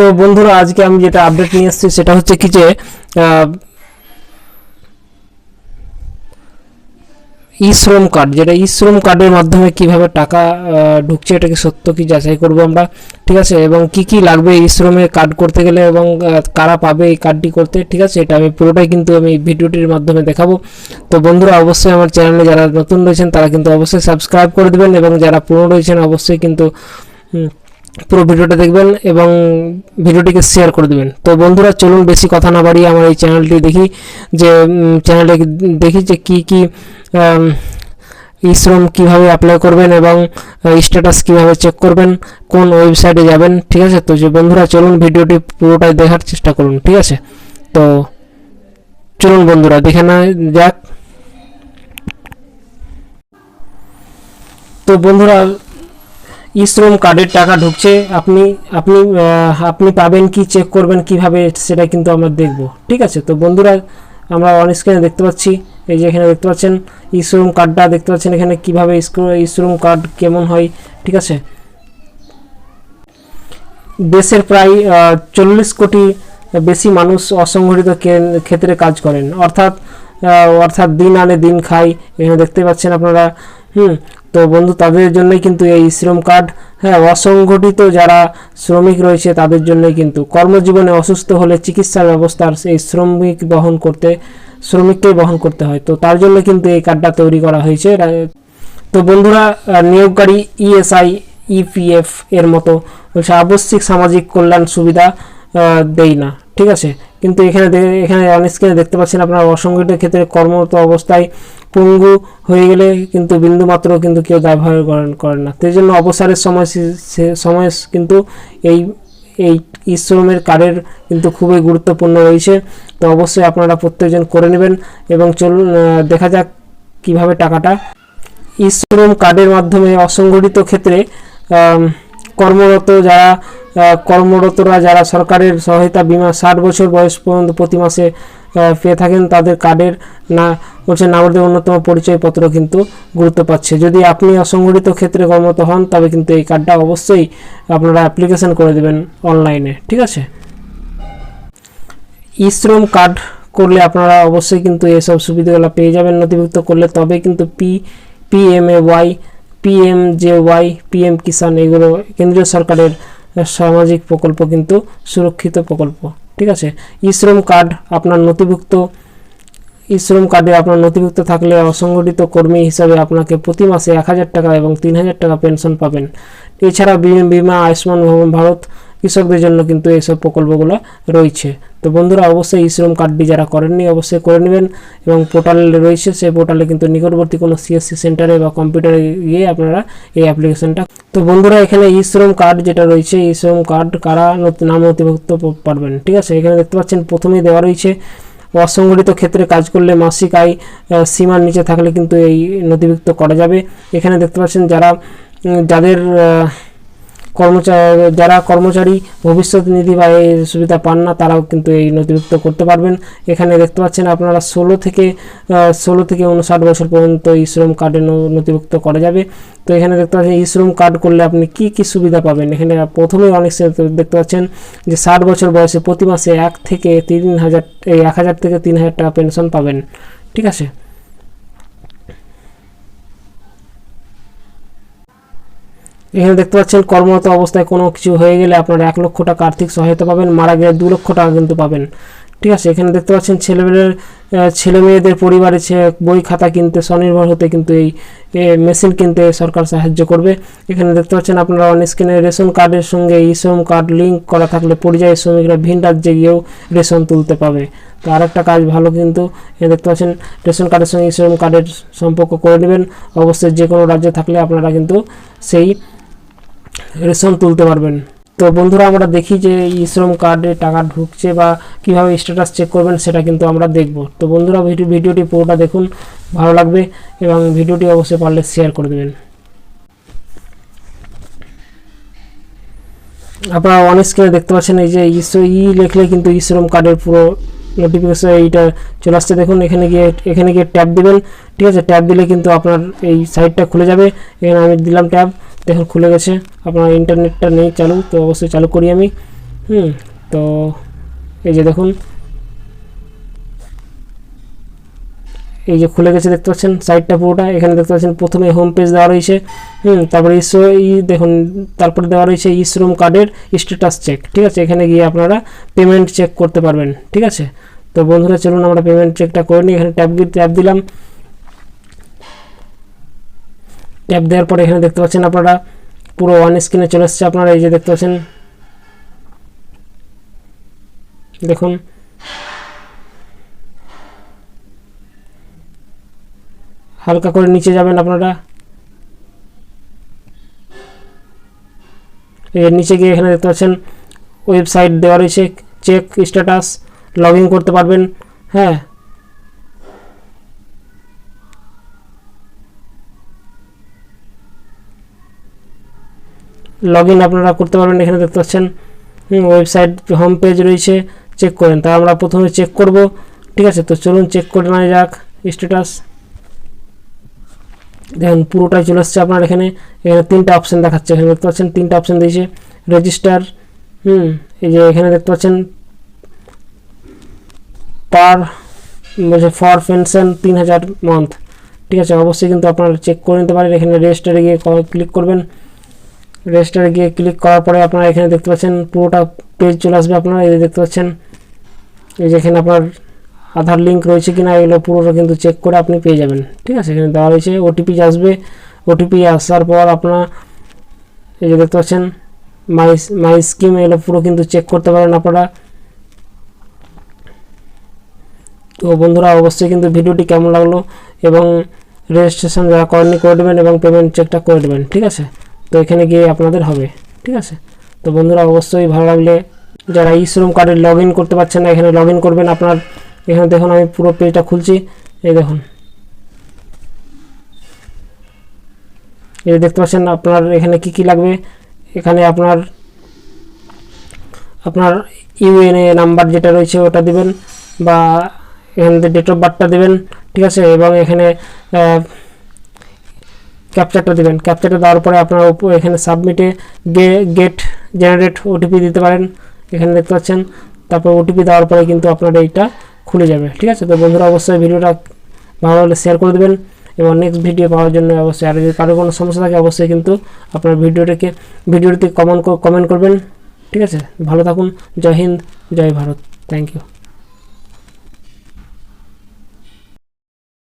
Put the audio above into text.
তো বন্ধুরা, আজকে আমি যেটা আপডেট নিয়ে এসেছি সেটা হচ্ছে কি যে ই শ্রম কার্ড যেটা ই শ্রম কার্ডের মাধ্যমে কীভাবে টাকা ঢুকছে এটাকে সত্য কি যাচাই করব আমরা, ঠিক আছে? এবং কি কি লাগবে ই শ্রমে কার্ড করতে গেলে এবং কারা পাবে এই কার্ডটি করতে, ঠিক আছে? এটা আমি পুরোটাই কিন্তু আমি ভিডিওটির মাধ্যমে দেখাবো। তো বন্ধুরা, অবশ্যই আমার চ্যানেলে যারা নতুন রয়েছেন, তারা কিন্তু অবশ্যই সাবস্ক্রাইব করে দেবেন এবং যারা পুরনো রয়েছেন, অবশ্যই কিন্তু পুরো ভিডিওটা দেখবেন এবং ভিডিওটিকে শেয়ার করে দেবেন। তো বন্ধুরা চলুন বেশি কথা না বাড়িয়ে আমার এই চ্যানেলটি দেখি যে চ্যানেলে দেখি যে কি কি আম, ই শ্রম কীভাবে অ্যাপ্লাই করবেন এবং স্ট্যাটাস কীভাবে চেক করবেন কোন ওয়েবসাইটে যাবেন ঠিক আছে? তো যে বন্ধুরা চলুন ভিডিওটি পুরোটাই দেখার চেষ্টা করুন ঠিক আছে? তো চলুন বন্ধুরা দেখে না যাক। তো বন্ধুরা ই শ্রম কার্ডের টাকা ঢুকছে, আপনি আপনি আপনি পাবেন কি চেক করবেন কীভাবে সেটা কিন্তু আমরা দেখব। ঠিক আছে? তো বন্ধুরা, আমরা অন স্ক্রিনে দেখতে পাচ্ছি, এই যে এখানে দেখতে পাচ্ছেন ই শ্রম কার্ডটা দেখতে পাচ্ছেন এখানে কীভাবে ই শ্রম কার্ড কেমন হয়, ঠিক আছে? দেশের প্রায় চল্লিশ কোটি বেশি মানুষ অসংগঠিত ক্ষেত্রে কাজ করেন। অর্থাৎ অর্থাৎ দিন আনে দিন খাই এখানে দেখতে পাচ্ছেন আপনারা। হুম তো বন্ধু, তাদের জন্যই কিন্তু এই শ্রম কার্ড হ্যাঁ অসংগঠিত যারা শ্রমিক রয়েছে, তাদের জন্যই কিন্তু কর্মজীবনে অসুস্থ হলে চিকিৎসা ব্যবস্থার এই শ্রমিক বহন করতে শ্রমিককেই বহন করতে হয়। তো তার জন্য কিন্তু এই কার্ডটা তৈরি করা হয়েছে। তো বন্ধুরা নিয়োগকারী ইএসআই, ইপিএফ এর মতো আবশ্যিক সামাজিক কল্যাণ সুবিধা দেই না। ঠিক আছে? কিন্তু এখানে এখানে অনস্ক্রিনে দেখতে পাচ্ছেন আপনার অসংগঠিত ক্ষেত্রে কর্মরত অবস্থায় পঙ্গু হয়ে গেলে কিন্তু বিন্দু মাত্র কিন্তু কেউ দায়ভার করেন করেন না। সেই জন্য অবসরের সময় সময় কিন্তু এই এই ই শ্রমের কার্ডের কিন্তু খুবই গুরুত্বপূর্ণ রয়েছে। তো অবশ্যই আপনারা প্রত্যেকজন করে নেবেন এবং চলুন দেখা যাক কীভাবে টাকাটা ই শ্রম কার্ডের মাধ্যমে অসংগঠিত ক্ষেত্রে কর্মরত যারা কর্মরতরা যারা সরকারের সহায়তা বিমা ষাট বছর বয়স পর্যন্ত প্রতি মাসে পেয়ে থাকেন, তাদের কার্ডের না, হচ্ছে নাগরিকদের অন্যতম পরিচয়পত্র কিন্তু গুরুত্ব পাচ্ছে। যদি আপনি অসংগঠিত ক্ষেত্রে কর্মরত হন, তবে কিন্তু এই কার্ডটা অবশ্যই আপনারা অ্যাপ্লিকেশন করে দেবেন অনলাইনে ঠিক আছে? ই শ্রম কার্ড করলে আপনারা অবশ্যই কিন্তু এসব সুবিধাগুলো পেয়ে যাবেন। নথিভুক্ত করলে তবে কিন্তু P PMA Y PM J Y PM Kisan এগুলো কেন্দ্রীয় সরকারের সামাজিক প্রকল্প কিন্তু সুরক্ষিত প্রকল্প। ঠিক আছে? ই শ্রম কার্ড আপনার নথিভুক্ত ই শ্রম কার্ডে আপনার নথিভুক্ত থাকলে অসংগঠিত কর্মী হিসাবে আপনাকে প্রতি মাসে এক হাজার টাকা এবং তিন হাজার টাকা পেনশন পাবেন। এছাড়া বিমা, আয়ুষ্মান ভারত কৃষকদের জন্য কিন্তু এইসব প্রকল্পগুলো রয়েছে। তো বন্ধুরা, অবশ্যই ই শ্রম কার্ডটি যারা করেননি, অবশ্যই করে নেবেন এবং পোর্টালে রয়েছে, সেই পোর্টালে কিন্তু নিকটবর্তী কোনো সিএসসি সেন্টারে বা কম্পিউটারে গিয়ে আপনারা এই অ্যাপ্লিকেশনটা তো বন্ধুরা, এখানে ই শ্রম কার্ড যেটা রয়েছে ই শ্রম কার্ড কারা নাম নথিভুক্ত পারবেন, ঠিক আছে? এখানে দেখতে পাচ্ছেন, প্রথমেই দেওয়া রয়েছে, অসংগঠিত ক্ষেত্রে কাজ করলে মাসিক আয় সীমার নিচে থাকলে কিন্তু এই নথিভুক্ত করা যাবে। এখানে দেখতে পাচ্ছেন, যারা যাদের কর্মচারী যারা কর্মচারী ভবিষ্যৎ নিধি বা এই সুবিধা পান না, তারাও কিন্তু এই নথিভুক্ত করতে পারবেন। এখানে দেখতে পাচ্ছেন আপনারা ষোলো থেকে ষোলো থেকে উনষাট বছর পর্যন্ত এই শ্রম কার্ডে নথিভুক্ত করা যাবে। তো এখানে দেখতে পাচ্ছেন এই শ্রম কার্ড করলে আপনি কি কি সুবিধা পাবেন? এখানে প্রথমেই অনেক দেখতে পাচ্ছেন যে ষাট বছর বয়সে প্রতি মাসে এক থেকে তিন হাজার, এই এক হাজার থেকে তিন হাজার টাকা পেনশন পাবেন। ঠিক আছে? এখানে দেখতে পাচ্ছেন, কর্মরত অবস্থায় কোনো কিছু হয়ে গেলে আপনারা এক লক্ষ টাকা আর্থিক সহায়তা পাবেন, মারা গেলে দু লক্ষ টাকা কিন্তু পাবেন। ঠিক আছে, এখানে দেখতে পাচ্ছেন ছেলেমেয়েদের ছেলে মেয়েদের পরিবারে বই খাতা কিনতে, স্বনির্ভর হতে কিন্তু এই মেশিন কিনতে সরকার সাহায্য করবে। এখানে দেখতে পাচ্ছেন, আপনারা অন স্ক্রিনে রেশন কার্ডের সঙ্গে ই শ্রম কার্ড লিঙ্ক করা থাকলে পরিযায়ী শ্রমিকরা ভিন রাজ্যে গিয়েও রেশন তুলতে পাবে। তো আরেকটা কাজ ভালো কিন্তু দেখতে পাচ্ছেন, রেশন কার্ডের সঙ্গে ই শ্রম কার্ডের সম্পর্ক করে নেবেন। অবশ্যই যে কোনো রাজ্যে থাকলে আপনারা কিন্তু সেই রেশন তুলতে পারবেন। তো বন্ধুরা, আমরা দেখি যে ই শ্রম কার্ডে টাকা ঢুকছে বা কীভাবে স্ট্যাটাস চেক করবেন সেটা কিন্তু আমরা দেখব। তো বন্ধুরা ভিডিও ভিডিওটি পুরোটা দেখুন, ভালো লাগবে এবং ভিডিওটি অবশ্যই পারলে শেয়ার করে দেবেন। আপনারা অন স্ক্রিনে দেখতে পাচ্ছেন, এই যে ই শ্র- ই লিখলে কিন্তু ই শ্রম কার্ডের পুরো নোটিফিকেশন এইটা চলে আসছে। দেখুন, এখানে গিয়ে এখানে গিয়ে ট্যাব দিবেন, ঠিক আছে? ট্যাব দিলে কিন্তু আপনার এই সাইটটা খুলে যাবে। এখানে আমি দিলাম ট্যাব দেখুন খুলে গেছে। আপনার ইন্টারনেটটা নেই চালু, তো অবশ্যই চালু করি আমি। হুম, তো এই যে দেখুন। এই যে খুলে গেছে, দেখতে পাচ্ছেন? সাইডটা পুরোটা। এখানে দেখতে পাচ্ছেন, প্রথমে হোম পেজ দেওয়া রয়েছে। হুম, তারপরে ইসরো ই দেখুন, তারপরে দেওয়া রয়েছে ইসরোম কার্ডের স্ট্যাটাস চেক ঠিক আছে? এখানে গিয়ে আপনারা পেমেন্ট চেক করতে পারবেন। ঠিক আছে? তো বন্ধুরা, চলুন আমরা পেমেন্ট চেকটা করে নিই। এখানে ট্যাব ট্যাব দিলাম। ট্যাব দেওয়ার পরে এখানে দেখতে পাচ্ছেন আপনারা পুরো ওয়ান স্ক্রিনে চলে এসছে আপনারা, এই যে দেখতে পাচ্ছেন। দেখুন। হালকা করে নিচে যাবেন আপনারা। এর নিচে গিয়ে এখানে দেখতে পাচ্ছেন ওয়েবসাইট দেওয়া রয়েছে চেক স্ট্যাটাস লগ করতে পারবেন হ্যাঁ। লগ ইন আপনারা করতে পারবেন, এখানে দেখতে পাচ্ছেন ওয়েবসাইট হোম পেজ রয়েছে চেক করেন। তা আমরা প্রথমে চেক করব, ঠিক আছে? তো চলুন চেক করে নেওয়া যাক স্ট্যাটাস দেখুন, পুরোটাই চলে আসছে আপনার এখানে। এখানে তিনটা অপশান দেখাচ্ছে, এখানে দেখতে পাচ্ছেন, তিনটা অপশান দিয়েছে রেজিস্টার হুম, এই যে এখানে দেখতে পাচ্ছেন পার বলছে ফর পেনশন তিন হাজার মান্থ ঠিক আছে? অবশ্যই কিন্তু আপনারা চেক করে নিতে পারেন, এখানে রেজিস্টারে গিয়ে ক্লিক করবেন। রেজিস্টারে গিয়ে ক্লিক করার পরে আপনারা এখানে দেখতে পাচ্ছেন পুরোটা পেজ চলে আসবে আপনারা, এই দেখতে পাচ্ছেন। এই যে এখানে আপনার আধার লিঙ্ক রয়েছে কিনা, এগুলো পুরোটা কিন্তু চেক করে আপনি পেয়ে যাবেন। ঠিক আছে? এখানে দেওয়া রয়েছে ওটিপি আসবে ওটিপি আসার পর আপনার এই যে দেখতে পাচ্ছেন মাই মাই স্কিম এগুলো পুরো কিন্তু চেক করতে পারেন আপনারা। তো বন্ধুরা, অবশ্যই কিন্তু ভিডিওটি কেমন লাগল এবং রেজিস্ট্রেশন যারা করেননি, করে দেবেন এবং পেমেন্ট চেকটা করে দেবেন। ঠিক আছে? এখানে গিয়ে আপনাদের হবে, ঠিক আছে? তো বন্ধুরা, অবশ্যই ভালো লাগলে যারা ই শ্রম কার্ডে লগ করতে পারছেন না, এখানে লগ করবেন আপনার, এখানে দেখুন আমি পুরো পেজটা খুলছি, এই দেখুন। এই দেখতে পাচ্ছেন আপনার এখানে কি কি লাগবে? এখানে আপনার আপনার ইউএনএ নাম্বার যেটা রয়েছে ওটা দিবেন, বা এখানে ডেট অফ বার্থটা দেবেন, ঠিক আছে? এবং এখানে ক্যাপচারটা দেবেন। ক্যাপচারটা দেওয়ার পরে আপনার এখানে সাবমিটে গেট জেনারেট ওটিপি দিতে পারেন। এখানে দেখতে পাচ্ছেন। তারপর ওটিপি দেওয়ার পরে কিন্তু আপনার এইটা খুলে যাবে। ঠিক আছে? তো বন্ধুরা, অবশ্যই ভিডিওটা ভালো হলে শেয়ার করে দেবেন এবং নেক্সট ভিডিও পাওয়ার জন্য অবশ্যই আর যদি কারও কোনো সমস্যা থাকে, অবশ্যই কিন্তু আপনার ভিডিওটাকে ভিডিওটিতে কমেন্ট কমেন্ট করবেন। ঠিক আছে? ভালো থাকুন। জয় হিন্দ, জয় ভারত। Thank you